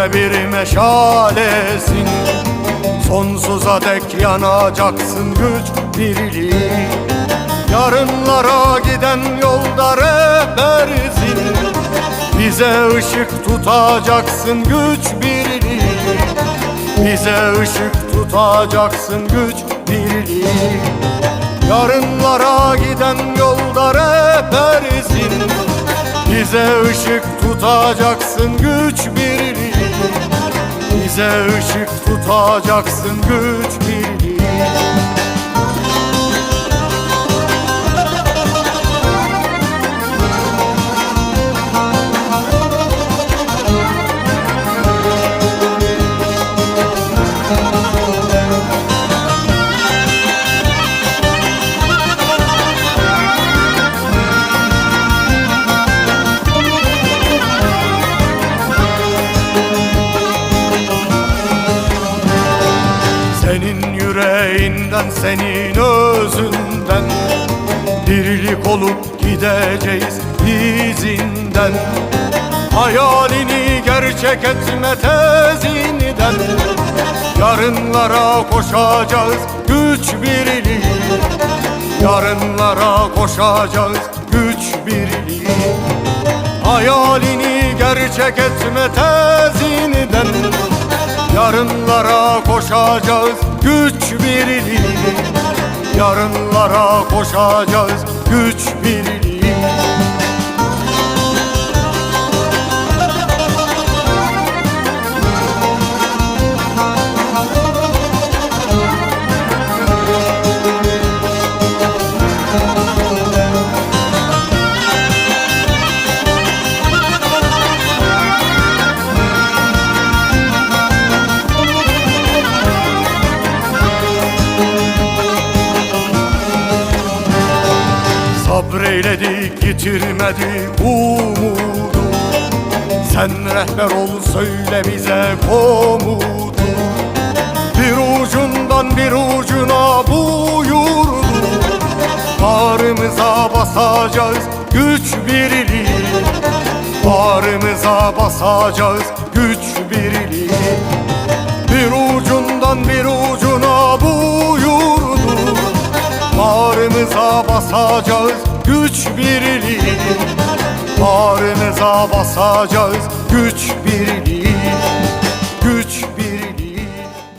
ve bir meşalesin. Sonsuza dek yanacaksın güç birliği. Yarınlara giden yolda rehbersin. Bize ışık tutacaksın güç birliği. Bize ışık tutacaksın güç birliği. Yarınlara giden yolda rehbersin. Bize ışık tutacaksın güç birliği Bize ışık tutacaksın güç Senin yüreğinden, senin özünden Dirilik olup gideceğiz izinden. Hayalini gerçek etme tezinden. Yarınlara koşacağız güç birliği. Yarınlara koşacağız güç birliği. Hayalini gerçek etme tezinden Yarınlara koşacağız güç birliği. Yarınlara koşacağız güç birliği Sabreyledik yitirmedik umudu. Sen rehber ol söyle bize komutu Bir ucundan bir ucuna bu yurdu Bağrımıza basacağız güç birliği. Bağrımıza basacağız güç birliği. Bir ucundan bir ucuna bu yurdu Bağrımıza basacağız güç birliği. Bağrımıza basacağız. Güç birliği